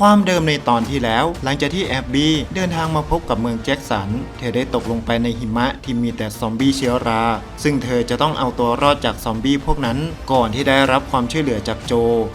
ความเดิมในตอนที่แล้ว หลังจากที่แอบบี้เดินทางมาพบกับเมืองแจ็คสัน เธอได้ตกลงไปในหิมะที่มีแต่ซอมบี้เชื้อรา ซึ่งเธอจะต้องเอาตัวรอดจากซอมบี้พวกนั้น ก่อนที่ได้รับความช่วยเหลือจากโจ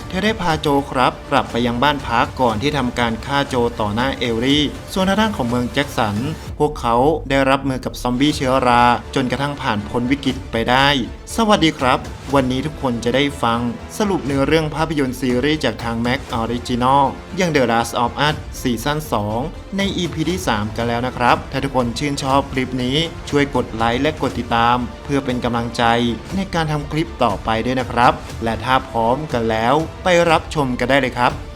เธอได้พาโจครับ กลับไปยังบ้านพักก่อนที่ทำการฆ่าโจต่อหน้าเอลลี่ ส่วนทางด้านของเมืองแจ็คสัน พวกเขาได้รับมือกับซอมบี้เชื้อรา จนกระทั่งผ่านพ้นวิกฤตไปได้ สวัสดีครับ วันนี้ทุกคนจะได้ฟังสรุปเนื้อเรื่องภาพยนตร์ซีรีส์จากทาง Mac Original อย่าง The Last of Us ซีซั่น2 ใน EP ที่ 3 กันแล้วนะครับ ถ้าทุกคนชื่นชอบคลิปนี้ช่วยกดไลค์และกดติดตาม เพื่อเป็นกำลังใจในการทำคลิปต่อไปด้วยนะครับ และถ้าพร้อมกันแล้ว ไปรับชมกันได้เลยครับ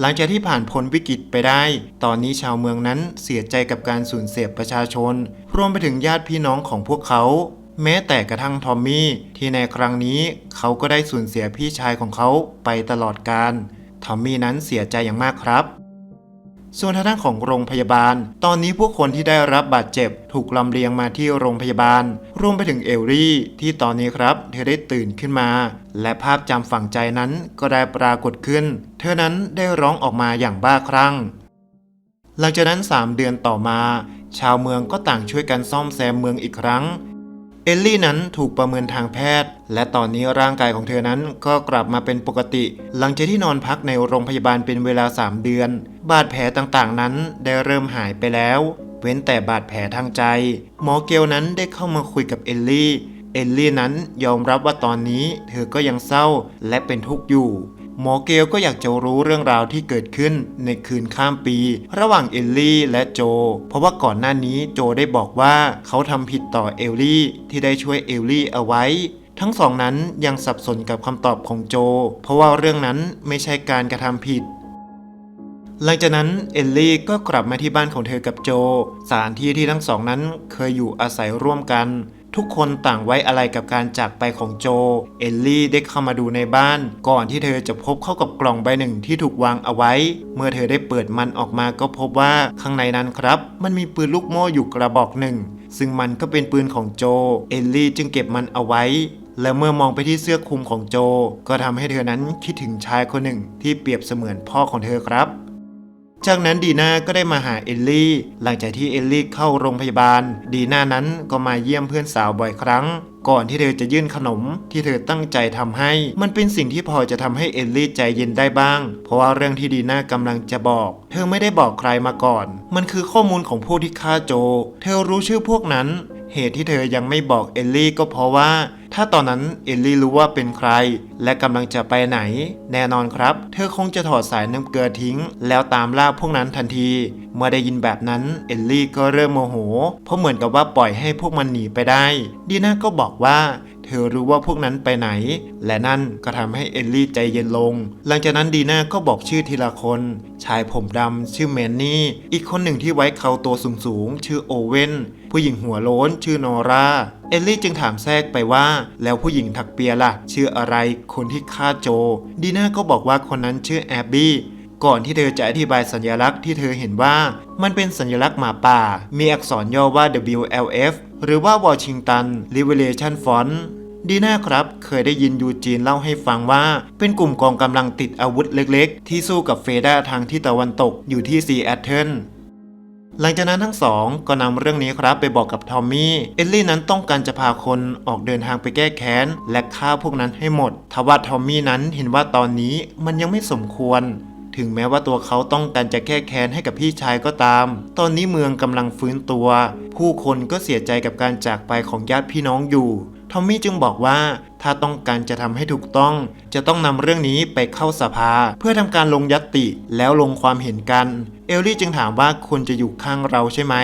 หลังจากที่ผ่านพ้นวิกฤตไปได้ ตอนนี้ชาวเมืองนั้นเสียใจกับการสูญเสียประชาชน รวมไปถึงญาติพี่น้องของพวกเขา แม้แต่กระทั่งทอมมี่ที่ในครั้งนี้เขาก็ได้สูญเสียพี่ชายของเขาไปตลอดกาลทอมมี่นั้นเสียใจอย่างมากครับ ส่วนทางด้านของโรงพยาบาล ตอนนี้ผู้คนที่ได้รับบาดเจ็บ ถูกลำเลียงมาที่โรงพยาบาล รวมไปถึงเอลลี่ที่ตอนนี้ครับเธอได้ตื่นขึ้นมา และภาพจำฝังใจนั้นก็ได้ปรากฏขึ้น เธอนั้นได้ร้องออกมาอย่างบ้าคลั่ง หลังจากนั้น 3 เดือนต่อมา ชาวเมืองก็ต่างช่วยกันซ่อมแซมเมืองอีกครั้ง เอลลี่นั้นถูกประเมินทางแพทย์ และตอนนี้ร่างกายของเธอนั้นก็กลับมาเป็นปกติ หลังจากที่นอนพักในโรงพยาบาลเป็นเวลา 3 เดือน บาดแผลต่างๆนั้นได้เริ่มหายไปแล้ว เว้นแต่บาดแผลทางใจ หมอเกลนั้นได้เข้ามาคุยกับเอลลี่ เอลลี่นั้นยอมรับว่าตอนนี้เธอก็ยังเศร้าและเป็นทุกข์อยู่ หมอเกลก็อยากจะรู้เรื่องราวที่เกิดขึ้นในคืนข้ามปี ระหว่างเอลลี่และโจ เพราะว่าก่อนหน้านี้โจได้บอกว่าเขาทำผิดต่อเอลลี่ที่ได้ช่วยเอลลี่เอาไว้ ทั้งสองนั้นยังสับสนกับคำตอบของโจ เพราะว่าเรื่องนั้นไม่ใช่การกระทำผิดหลังจากนั้นเอลลี่ก็กลับมาที่บ้านของเธอกับโจ สถานที่ที่ทั้งสองนั้นเคยอยู่อาศัยร่วมกัน ทุกคนต่างไว้อะไรกับการจากไปของโจ เอลลี่ได้เข้ามาดูในบ้าน ก่อนที่เธอจะพบเข้ากับกล่องใบหนึ่งที่ถูกวางเอาไว้ เมื่อเธอได้เปิดมันออกมาก็พบว่าข้างในนั้นครับ มันมีปืนลูกโม่อยู่กระบอกหนึ่ง ซึ่งมันก็เป็นปืนของโจ เอลลี่จึงเก็บมันเอาไว้และเมื่อมองไปที่เสื้อคลุมของโจ ก็ทำให้เธอนั้นคิดถึงชายคนหนึ่งที่เปรียบเสมือนพ่อของเธอครับ จากนั้นดีน่าก็ได้มาหาเอลลี่ หลังจากที่เอลลี่เข้าโรงพยาบาล ดีน่านั้นก็มาเยี่ยมเพื่อนสาวบ่อยครั้ง ก่อนที่เธอจะยื่นขนมที่เธอตั้งใจทำให้ มันเป็นสิ่งที่พอจะทำให้เอลลี่ใจเย็นได้บ้าง เพราะว่าเรื่องที่ดีน่ากำลังจะบอก เธอไม่ได้บอกใครมาก่อน มันคือข้อมูลของผู้ที่ฆ่าโจ เธอรู้ชื่อพวกนั้น เหตุที่เธอยังไม่บอกเอลลี่ก็เพราะว่า ถ้าตอนนั้นเอลลี่รู้ว่าเป็นใคร และกำลังจะไปไหน แน่นอนครับ เธอคงจะถอดสายน้ำเกลือทิ้ง แล้วตามล่าพวกนั้นทันที เมื่อได้ยินแบบนั้นเอลลี่ก็เริ่มโมโห เพราะเหมือนกับว่าปล่อยให้พวกมันหนีไปได้ ดีน่าก็บอกว่า เธอรู้ว่าพวกนั้นไปไหน และนั่นก็ทำให้เอลลี่ใจเย็นลง หลังจากนั้นดีน่าก็บอกชื่อทีละคน ชายผมดำชื่อแมนนี่ อีกคนหนึ่งที่ไว้เขาตัวสูงๆ ชื่อโอเวนผู้หญิงหัวโล้นชื่อนอราเอลลี่จึงถามแทรกไปว่า แล้วผู้หญิงถักเปียล่ะ ชื่ออะไรคนที่ฆ่าโจ ดีน่าก็บอกว่าคนนั้นชื่อแอบบี้ก่อนที่เธอจะอธิบายสัญลักษณ์ที่เธอเห็นว่า มันเป็นสัญลักษณ์หมาป่า มีอักษรย่อว่า WLF หรือว่า Washington Liberation Front ดีน่าครับ เคยได้ยินยูจีนเล่าให้ฟังว่า เป็นกลุ่มกองกำลังติดอาวุธเล็กๆ ที่สู้กับเฟดาทางที่ตะวันตกอยู่ที่ซีแอตเทิลหลังจากนั้นทั้งสองก็นำเรื่องนี้ครับไปบอกกับทอมมี่ เอลลี่นั้นต้องการจะพาคนออกเดินทางไปแก้แค้น และฆ่าพวกนั้นให้หมดทว่าทอมมี่นั้นเห็นว่าตอนนี้มันยังไม่สมควร ถึงแม้ว่าตัวเขาต้องการจะแก้แค้นให้กับพี่ชายก็ตาม ตอนนี้เมืองกำลังฟื้นตัว ผู้คนก็เสียใจกับการจากไปของญาติพี่น้องอยู่ ทอมมี่จึงบอกว่าถ้าต้องการจะทำให้ถูกต้อง จะต้องนำเรื่องนี้ไปเข้าสภา เพื่อทำการลงยตติแล้วลงความเห็นกัน เอลลี่จึงถามว่าคุณจะอยู่ข้างเราใช่ไหม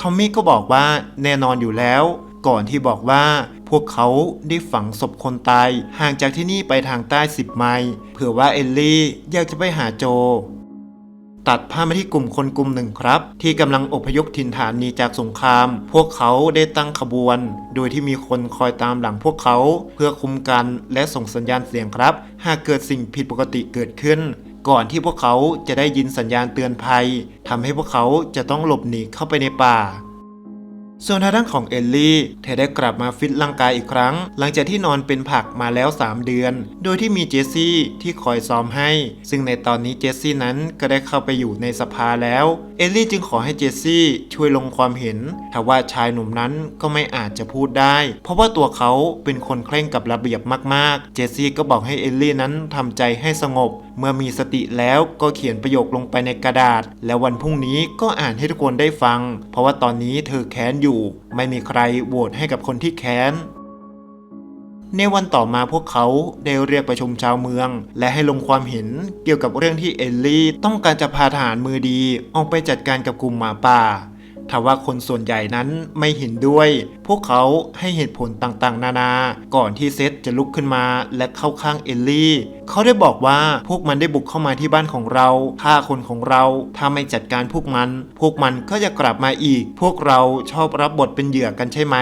ทอมมี่ก็บอกว่าแน่นอนอยู่แล้ว ก่อนที่บอกว่า พวกเขาได้ฝังศพคนตายห่างจากที่นี่ไปทางใต้10ไมล์เผื่อว่าเอลลี่อยากจะไปหาโจ ตัดภาพมาที่กลุ่มคนกลุ่มหนึ่งครับ ที่กำลังอพยพถิ่นฐานหนีจากสงคราม พวกเขาได้ตั้งขบวน โดยที่มีคนคอยตามหลังพวกเขา เพื่อคุมกันและส่งสัญญาณเสียงครับ หากเกิดสิ่งผิดปกติเกิดขึ้นก่อนที่พวกเขาจะได้ยินสัญญาณเตือนภัยทำให้พวกเขาจะต้องหลบหนีเข้าไปในป่า ส่วนทางด้านของเอลลี่ เธอได้กลับมาฟิตร่างกายอีกครั้ง หลังจากที่นอนเป็นผักมาแล้ว 3 เดือน โดยที่มีเจสซี่ที่คอยซ้อมให้ ซึ่งในตอนนี้เจสซี่นั้นก็ได้เข้าไปอยู่ในสภาแล้ว เอลลี่จึงขอให้เจสซี่ช่วยลงความเห็นทว่าชายหนุ่มนั้นก็ไม่อาจจะพูดได้ เพราะว่าตัวเขาเป็นคนเคร่งกับระเบียบมากๆ เจสซี่ก็บอกให้เอลลี่นั้นทำใจให้สงบ เมื่อมีสติแล้วก็เขียนประโยคลงไปในกระดาษ แล้ววันพรุ่งนี้ก็อ่านให้ทุกคนได้ฟัง เพราะว่าตอนนี้เธอแค้นอยู่ ไม่มีใครโหวตให้กับคนที่แค้นในวันต่อมาพวกเขาได้เรียกประชุมชาวเมือง และให้ลงความเห็นเกี่ยวกับเรื่องที่เอลลี่ ต้องการจะพาทหารมือดี ออกไปจัดการกับกลุ่มหมาป่า ทว่าคนส่วนใหญ่นั้นไม่เห็นด้วย พวกเขาให้เหตุผลต่างๆ นานา ก่อนที่เซธจะลุกขึ้นมาและเข้าข้างเอลลี่ เขาได้บอกว่าพวกมันได้บุกเข้ามาที่บ้านของเราฆ่าคนของเรา ถ้าไม่จัดการพวกมัน พวกมันก็จะกลับมาอีก พวกเราชอบรับบทเป็นเหยื่อกันใช่ไหม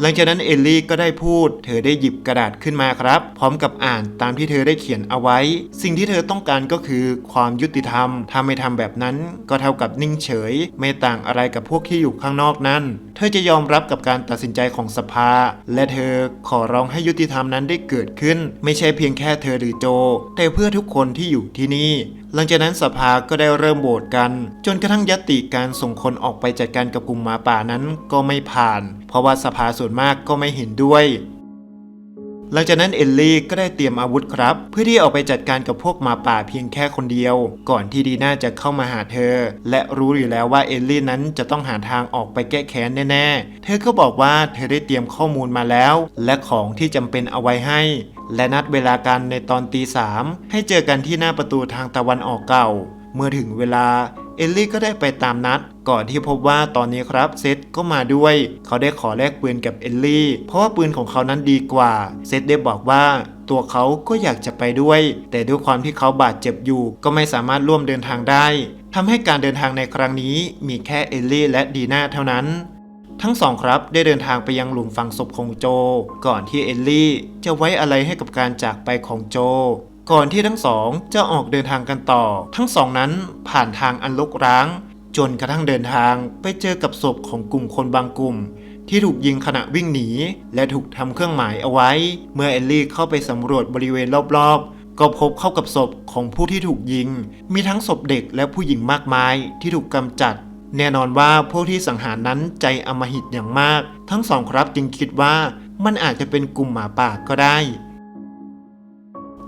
หลังจากนั้นเอลลี่ก็ได้พูด เธอได้หยิบกระดาษขึ้นมาครับ พร้อมกับอ่านตามที่เธอได้เขียนเอาไว้ สิ่งที่เธอต้องการก็คือความยุติธรรม ถ้าไม่ทำแบบนั้น ก็เท่ากับนิ่งเฉย ไม่ต่างอะไรกับพวกที่อยู่ข้างนอกนั้น เธอจะยอมรับกับการตัดสินใจของสภา และเธอขอร้องให้ยุติธรรมนั้นได้เกิดขึ้น ไม่ใช่เพียงแค่เธอหรือโจ แต่เพื่อทุกคนที่อยู่ที่นี่ หลังจากนั้นสภาก็ได้เริ่มโหวตกัน จนกระทั่งยติการส่งคนออกไปจัดการกับกลุ่มหมาป่านั้นก็ไม่ผ่าน เพราะว่าสภาส่วนมากก็ไม่เห็นด้วย หลังจากนั้นเอลลี่ก็ได้เตรียมอาวุธครับ เพื่อที่ออกไปจัดการกับพวกหมาป่าเพียงแค่คนเดียว ก่อนที่ดีน่าจะเข้ามาหาเธอ และรู้อยู่แล้วว่าเอลลี่นั้นจะต้องหาทางออกไปแก้แค้นแน่ๆ เธอก็บอกว่าเธอได้เตรียมข้อมูลมาแล้ว และของที่จำเป็นเอาไว้ให้ และนัดเวลากันในตอนตีสามให้เจอกันที่หน้าประตูทางตะวันออกเก่า เมื่อถึงเวลาเอลลี่ก็ได้ไปตามนัด ก่อนที่พบว่าตอนนี้ครับเซธก็มาด้วย เขาได้ขอแลกปืนกับเอลลี่ เพราะว่าปืนของเขานั้นดีกว่า เซธได้บอกว่าตัวเขาก็อยากจะไปด้วย แต่ด้วยความที่เขาบาดเจ็บอยู่ ก็ไม่สามารถร่วมเดินทางได้ทำให้การเดินทางในครั้งนี้มีแค่เอลลี่และดีน่าเท่านั้นทั้งสองครับได้เดินทางไปยังหลุมฝังศพของโจ ก่อนที่เอลลี่จะไว้อะไรให้กับการจากไปของโจ ก่อนที่ทั้งสองจะออกเดินทางกันต่อ ทั้งสองนั้นผ่านทางอันลกร้าง จนกระทั่งเดินทางไปเจอกับศพของกลุ่มคนบางกลุ่ม ที่ถูกยิงขณะวิ่งหนี และถูกทำเครื่องหมายเอาไว้ เมื่อเอลลี่เข้าไปสำรวจบริเวณรอบๆ ก็พบเข้ากับศพของผู้ที่ถูกยิง มีทั้งศพเด็กและผู้หญิงมากมายที่ถูกกำจัด แน่นอนว่าพวกที่สังหารนั้นใจอมหิตอย่างมาก ทั้งสองครับจึงคิดว่ามันอาจจะเป็นกลุ่มหมาป่าก็ได้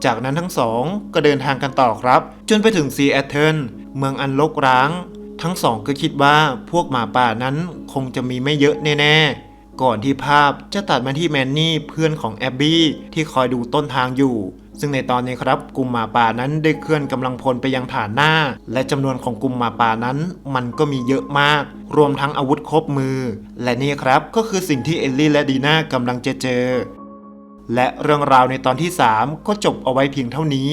จากนั้นทั้งสองก็เดินทางกันต่อครับ จนไปถึงซีแอตเทิลเมืองอันรกร้าง ทั้งสองก็คิดว่าพวกหมาป่านั้นคงจะมีไม่เยอะแน่ๆ ก่อนที่ภาพจะตัดมาที่แมนนี่เพื่อนของแอบบี้ที่คอยดูต้นทางอยู่ ซึ่งในตอนนี้ครับกลุ่มหมาป่านั้นได้เคลื่อนกำลังพลไปยังฐานหน้า และจำนวนของกลุ่มหมาป่านั้น มันก็มีเยอะมาก รวมทั้งอาวุธครบมือ และนี่ครับก็คือสิ่งที่เอลลี่และดีน่ากำลังจะเจอ และเรื่องราวในตอนที่ 3 ก็จบเอาไว้เพียงเท่านี้